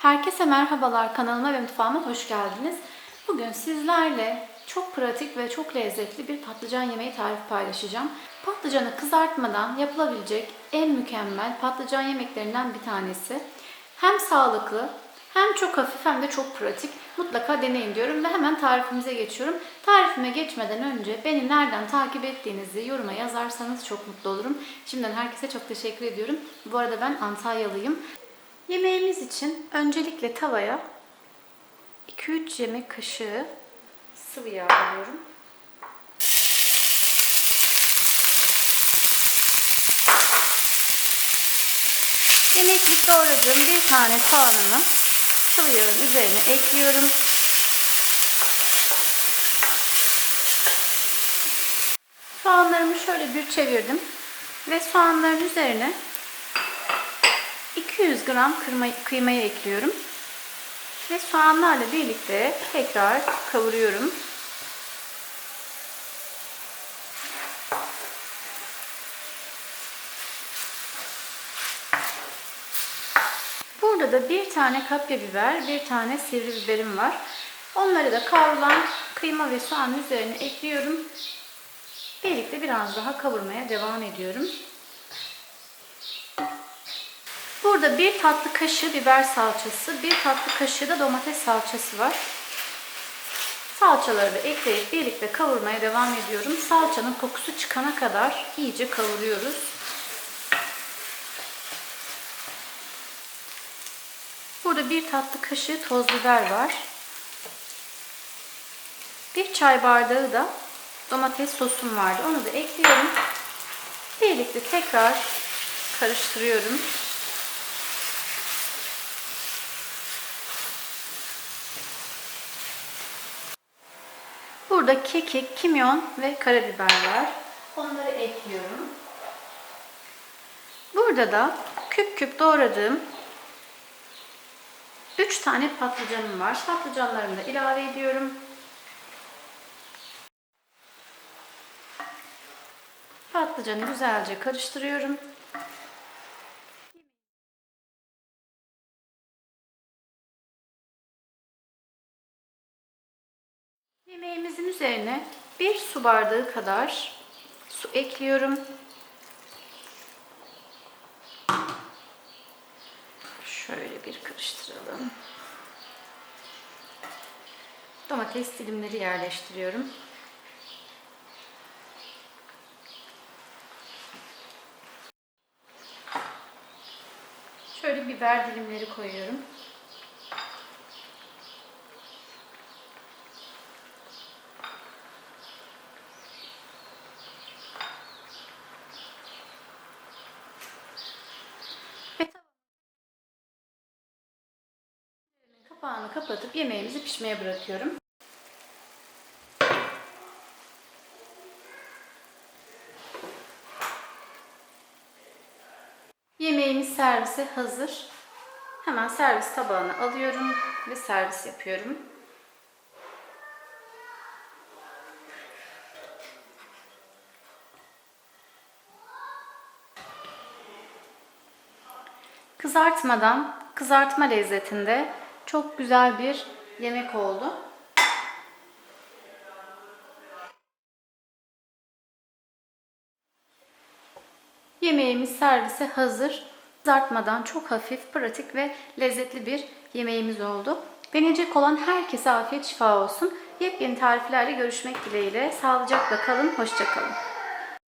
Herkese merhabalar kanalıma ve mutfağıma hoş geldiniz. Bugün sizlerle çok pratik ve çok lezzetli bir patlıcan yemeği tarifi paylaşacağım. Patlıcanı kızartmadan yapılabilecek en mükemmel patlıcan yemeklerinden bir tanesi. Hem sağlıklı hem çok hafif hem de çok pratik. Mutlaka deneyin diyorum ve hemen tarifimize geçiyorum. Tarifime geçmeden önce beni nereden takip ettiğinizi yoruma yazarsanız çok mutlu olurum. Şimdiden herkese çok teşekkür ediyorum. Bu arada ben Antalyalıyım. Yemeğimiz için öncelikle tavaya 2-3 yemek kaşığı sıvı yağ alıyorum. Yemeklik doğradığım bir tane soğanımı sıvı yağın üzerine ekliyorum. Soğanlarımı şöyle bir çevirdim ve soğanların üzerine 200 gram kıyma, kıymayı ekliyorum. Ve soğanlarla birlikte tekrar kavuruyorum. Burada da bir tane kapya biber, bir tane sivri biberim var. Onları da kavrulan kıyma ve soğan üzerine ekliyorum. Birlikte biraz daha kavurmaya devam ediyorum. Burada bir tatlı kaşığı biber salçası, bir tatlı kaşığı da domates salçası var. Salçaları da ekleyip birlikte kavurmaya devam ediyorum. Salçanın kokusu çıkana kadar iyice kavuruyoruz. Burada bir tatlı kaşığı toz biber var. Bir çay bardağı da domates sosum vardı. Onu da ekliyorum. Birlikte tekrar karıştırıyorum. Burada kekik, kimyon ve karabiber var. Onları ekliyorum. Burada da küp küp doğradığım 3 tane patlıcanım var. Patlıcanlarımı da ilave ediyorum. Patlıcanı güzelce karıştırıyorum. Yemeğimizin üzerine bir su bardağı kadar su ekliyorum. Şöyle bir karıştıralım. Domates dilimleri yerleştiriyorum. Şöyle biber dilimleri koyuyorum. Kapağını kapatıp yemeğimizi pişmeye bırakıyorum. Yemeğimiz servise hazır. Hemen servis tabağına alıyorum ve servis yapıyorum. Kızartmadan kızartma lezzetinde çok güzel bir yemek oldu. Yemeğimiz servise hazır. Kızartmadan çok hafif, pratik ve lezzetli bir yemeğimiz oldu. Deneyecek olan herkese afiyet şifa olsun. Yepyeni tariflerle görüşmek dileğiyle. Sağlıcakla kalın, hoşçakalın.